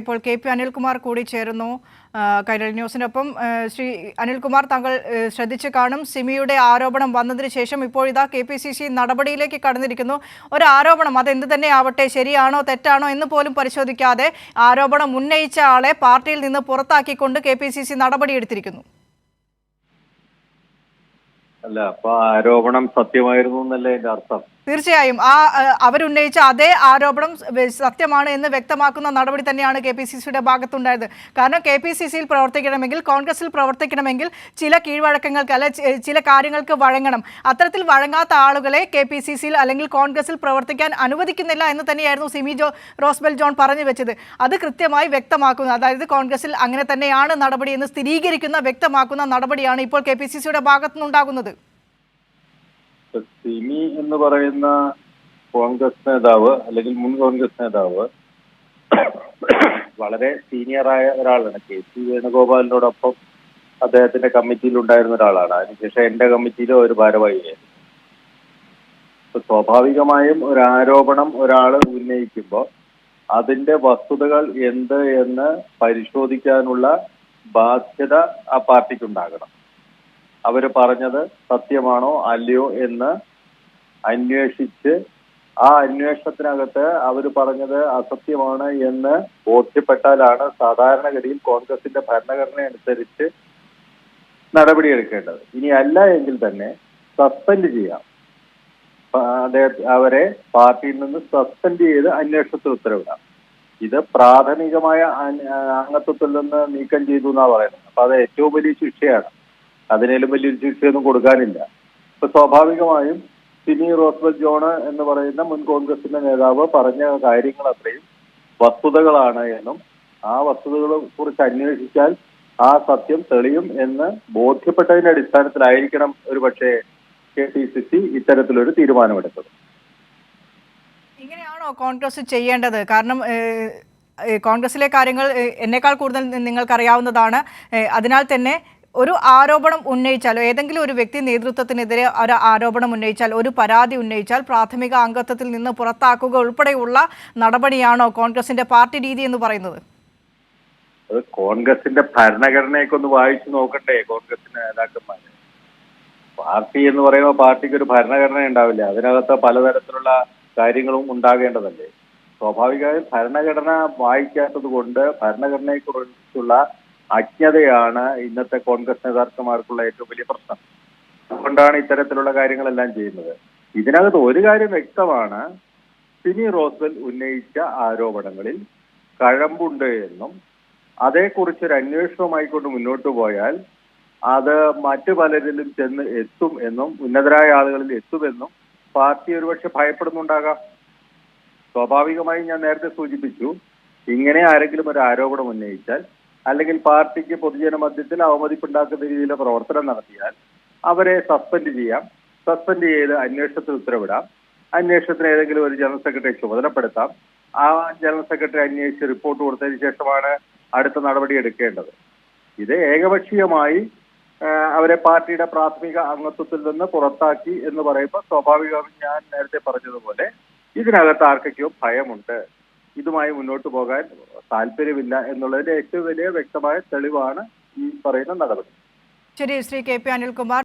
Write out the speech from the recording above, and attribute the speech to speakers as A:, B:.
A: ഇപ്പോൾ K P Anilkumar കൂടി ചേരുന്നു. കൈരളി ന്യൂസിനൊപ്പം ശ്രീ അനിൽകുമാർ താങ്കൾ ശ്രദ്ധിച്ച് കാണും. സിമിയുടെ ആരോപണം വന്നതിന് ശേഷം ഇപ്പോൾ ഇതാ കെ പി സി സി നടപടിയിലേക്ക് കടന്നിരിക്കുന്നു. ഒരു ആരോപണം അത് എന്ത് തന്നെ ആവട്ടെ ശരിയാണോ തെറ്റാണോ എന്ന് പോലും പരിശോധിക്കാതെ ആരോപണം ഉന്നയിച്ച ആളെ പാർട്ടിയിൽ നിന്ന് പുറത്താക്കിക്കൊണ്ട് കെ പി സി സി നടപടിയെടുത്തിരിക്കുന്നു.
B: അല്ല അപ്പൊ ആരോപണം സത്യമായിരുന്നു എന്നല്ലേ എന്റെ അർത്ഥം?
A: തീർച്ചയായും. ആ അവരുന്നയിച്ച അതേ ആരോപണം സത്യമാണ് എന്ന് വ്യക്തമാക്കുന്ന നടപടി തന്നെയാണ് കെ പി സി സിയുടെ ഭാഗത്തുണ്ടായത്. കാരണം കെ പി സി സിയിൽ പ്രവർത്തിക്കണമെങ്കിൽ കോൺഗ്രസിൽ പ്രവർത്തിക്കണമെങ്കിൽ ചില കീഴ്വഴക്കങ്ങൾക്ക് അല്ലെ ചില കാര്യങ്ങൾക്ക് വഴങ്ങണം. അത്തരത്തിൽ വഴങ്ങാത്ത ആളുകളെ കെ പി സി സിയിൽ അല്ലെങ്കിൽ കോൺഗ്രസിൽ പ്രവർത്തിക്കാൻ അനുവദിക്കുന്നില്ല എന്ന് തന്നെയായിരുന്നു സിമി ജോ റോസ്ബെൽ ജോൺ പറഞ്ഞു വെച്ചത്. അത് കൃത്യമായി വ്യക്തമാക്കുന്നു. അതായത് കോൺഗ്രസിൽ അങ്ങനെ തന്നെയാണ് നടപടി എന്ന് സ്ഥിരീകരിക്കുന്ന വ്യക്തമാക്കുന്ന നടപടിയാണ് ഇപ്പോൾ കെ പി സി സിയുടെ ഭാഗത്തുനിന്നുണ്ടാകുന്നത്.
B: സിമി എന്ന് പറയുന്ന കോൺഗ്രസ് നേതാവ് അല്ലെങ്കിൽ മുൻ കോൺഗ്രസ് നേതാവ് വളരെ സീനിയറായ ഒരാളാണ്. കെ സി വേണുഗോപാലിനോടൊപ്പം അദ്ദേഹത്തിന്റെ കമ്മിറ്റിയിൽ ഉണ്ടായിരുന്ന ഒരാളാണ്. അതിനുശേഷം എന്റെ കമ്മിറ്റിയിലും ഒരു ഭാരവാഹിയായിരുന്നു അപ്പൊ സ്വാഭാവികമായും ഒരു ആരോപണം ഒരാൾ ഉന്നയിക്കുമ്പോൾ അതിന്റെ വസ്തുതകൾ എന്ത് എന്ന് പരിശോധിക്കാനുള്ള ബാധ്യത ആ പാർട്ടിക്കുണ്ടാകണം. അവർ പറഞ്ഞത് സത്യമാണോ അല്ലയോ എന്ന് അന്വേഷിച്ച് ആ അന്വേഷണത്തിനകത്ത് അവർ പറഞ്ഞത് അസത്യമാണ് എന്ന് ബോധ്യപ്പെട്ടാലാണ് സാധാരണഗതിയിൽ കോൺഗ്രസിന്റെ ഭരണഘടന അനുസരിച്ച് നടപടിയെടുക്കേണ്ടത്. ഇനി അല്ല എങ്കിൽ തന്നെ സസ്പെൻഡ് ചെയ്യാം. അദ്ദേഹത്തെ അവരെ പാർട്ടിയിൽ നിന്ന് സസ്പെൻഡ് ചെയ്ത് അന്വേഷണത്തിന് ഉത്തരവിടാം. ഇത് പ്രാഥമികമായ അംഗത്വത്തിൽ നിന്ന് നീക്കം ചെയ്തു എന്നാ പറയുന്നത്. അപ്പൊ അത് ഏറ്റവും വലിയ ശിക്ഷയാണ്. അതിനേലും വലിയൊരു ശിക്ഷയൊന്നും കൊടുക്കാനില്ല. ഇപ്പൊ സ്വാഭാവികമായും സിനി റോസ്ബൽ ജോണ് എന്ന് പറയുന്ന മുൻ കോൺഗ്രസിന്റെ നേതാവ് പറഞ്ഞ കാര്യങ്ങൾ അത്രയും വസ്തുതകളാണ് എന്നും ആ വസ്തുതകളെ കുറിച്ച് അന്വേഷിച്ചാൽ ആ സത്യം തെളിയും എന്ന് ബോധ്യപ്പെട്ടതിന്റെ അടിസ്ഥാനത്തിലായിരിക്കണം ഒരു പക്ഷേ കെ പി സി സി ഇത്തരത്തിലൊരു തീരുമാനമെടുത്തത്.
A: ഇങ്ങനെയാണോ കോൺഗ്രസ് ചെയ്യേണ്ടത്? കാരണം കോൺഗ്രസിലെ കാര്യങ്ങൾ എന്നേക്കാൾ കൂടുതൽ നിങ്ങൾക്ക് നിങ്ങൾക്കറിയാവുന്നതാണ് അതിനാൽ തന്നെ ഒരു ആരോപണം ഉന്നയിച്ചാലോ ഏതെങ്കിലും ഒരു വ്യക്തി നേതൃത്വത്തിനെതിരെ ഒരു ആരോപണം ഉന്നയിച്ചാൽ ഒരു പരാതി ഉന്നയിച്ചാൽ പ്രാഥമിക അംഗത്വത്തിൽ നിന്ന് പുറത്താക്കുക ഉൾപ്പെടെയുള്ള നടപടിയാണോ കോൺഗ്രസിന്റെ പാർട്ടി രീതി എന്ന് പറയുന്നത്?
B: അത് കോൺഗ്രസിന്റെ ഭരണഘടനയൊക്കെ ഒന്ന് വായിച്ചു നോക്കട്ടെ കോൺഗ്രസിന്റെ നേതാക്കന്മാര്. പാർട്ടി എന്ന് പറയുമ്പോൾ പാർട്ടിക്ക് ഒരു ഭരണഘടന ഉണ്ടാവില്ല. അതിനകത്ത് പലതരത്തിലുള്ള കാര്യങ്ങളും ഉണ്ടാകേണ്ടതല്ലേ? സ്വാഭാവികമായും ഭരണഘടന വായിക്കാത്തത് കൊണ്ട് ഭരണഘടനയെ കുറിച്ചുള്ള അജ്ഞതയാണ് ഇന്നത്തെ കോൺഗ്രസ് നേതാക്കന്മാർക്കുള്ള ഏറ്റവും വലിയ പ്രശ്നം. അതുകൊണ്ടാണ് ഇത്തരത്തിലുള്ള കാര്യങ്ങളെല്ലാം ചെയ്യുന്നത്. ഇതിനകത്ത് ഒരു കാര്യം വ്യക്തമാണ്. സിനി റോസൽ ഉന്നയിച്ച ആരോപണങ്ങളിൽ കഴമ്പുണ്ട് എന്നും അതേക്കുറിച്ച് ഒരു അന്വേഷണവുമായി കൊണ്ട് മുന്നോട്ട് പോയാൽ അത് മറ്റു പലരിലും ചെന്ന് എത്തും എന്നും ഉന്നതരായ ആളുകളിൽ എത്തുമെന്നും പാർട്ടി ഒരുപക്ഷെ ഭയപ്പെടുന്നുണ്ടാകാം. സ്വാഭാവികമായി ഞാൻ നേരത്തെ സൂചിപ്പിച്ചു ഇങ്ങനെ ആരെങ്കിലും ഒരു ആരോപണം ഉന്നയിച്ചാൽ അല്ലെങ്കിൽ പാർട്ടിക്ക് പൊതുജന മധ്യത്തിൽ അവമതിപ്പുണ്ടാക്കുന്ന രീതിയിലെ പ്രവർത്തനം നടത്തിയാൽ അവരെ സസ്പെൻഡ് ചെയ്യാം. സസ്പെൻഡ് ചെയ്ത് അന്വേഷണത്തിന് ഉത്തരവിടാം. അന്വേഷണത്തിന് ഏതെങ്കിലും ഒരു ജനറൽ സെക്രട്ടറി ചുമതലപ്പെടുത്താം. ആ ജനറൽ സെക്രട്ടറി അന്വേഷിച്ച് റിപ്പോർട്ട് കൊടുത്തതിന് ശേഷമാണ് അടുത്ത നടപടി എടുക്കേണ്ടത്. ഇത് ഏകപക്ഷീയമായി അവരെ പാർട്ടിയുടെ പ്രാഥമിക അംഗത്വത്തിൽ നിന്ന് പുറത്താക്കി എന്ന് പറയുമ്പോൾ സ്വാഭാവികമായും ഞാൻ നേരത്തെ പറഞ്ഞതുപോലെ ഇതിനകത്ത് ആർക്കൊക്കെയോ ഭയമുണ്ട്. ഇതുമായി മുന്നോട്ട് പോകാൻ താല്പര്യമില്ല എന്നുള്ളതിന്റെ ഏറ്റവും വലിയ വ്യക്തമായ തെളിവാണ് ഈ പറയുന്ന നടപടി.
A: ശരി ശ്രീ കെ പി അനിൽകുമാർ.